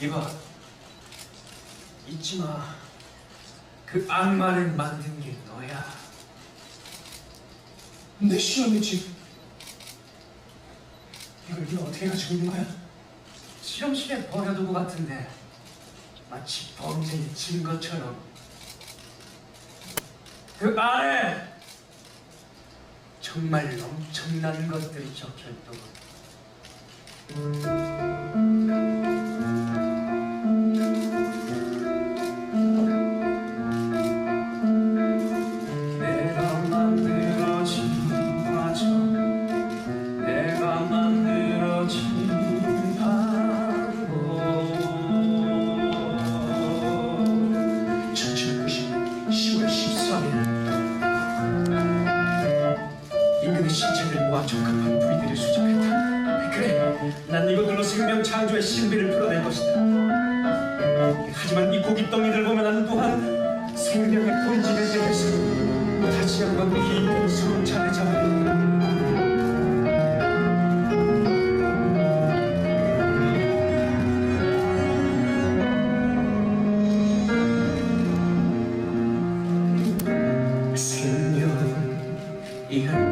이봐, 잊지 마. 그 악마를 만든 게 너야. 내 시험의 집. 이걸 네가 어떻게 가지고 있는 거야? 실험실에 버려두고 같은데 마치 범죄에 진 것처럼 그 안에 정말 엄청난 것들이 적혀있더군 그 시체들 모아 적합한 부위들을 수집했다. 그래, 난 이것들로 생명 창조의 신비를 풀어낼 것이다. 하지만 이 고깃덩이들 보면 나는 또한 생명의 본질을 되겠어. 다시 한번 깊은 숨을 차례 잡는다. Yeah.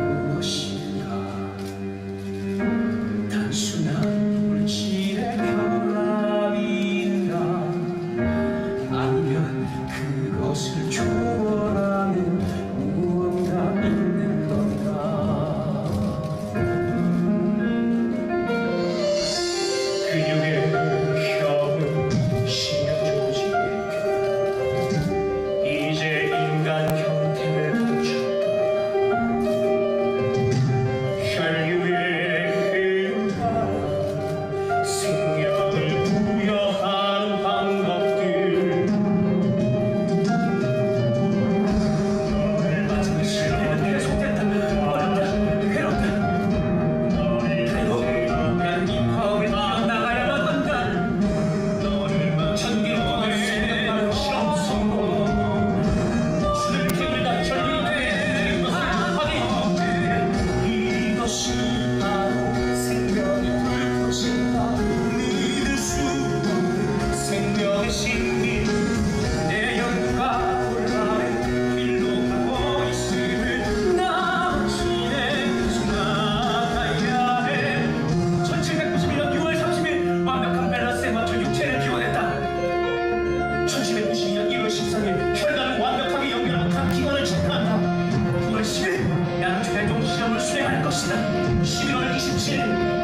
합시다. 11월 27일.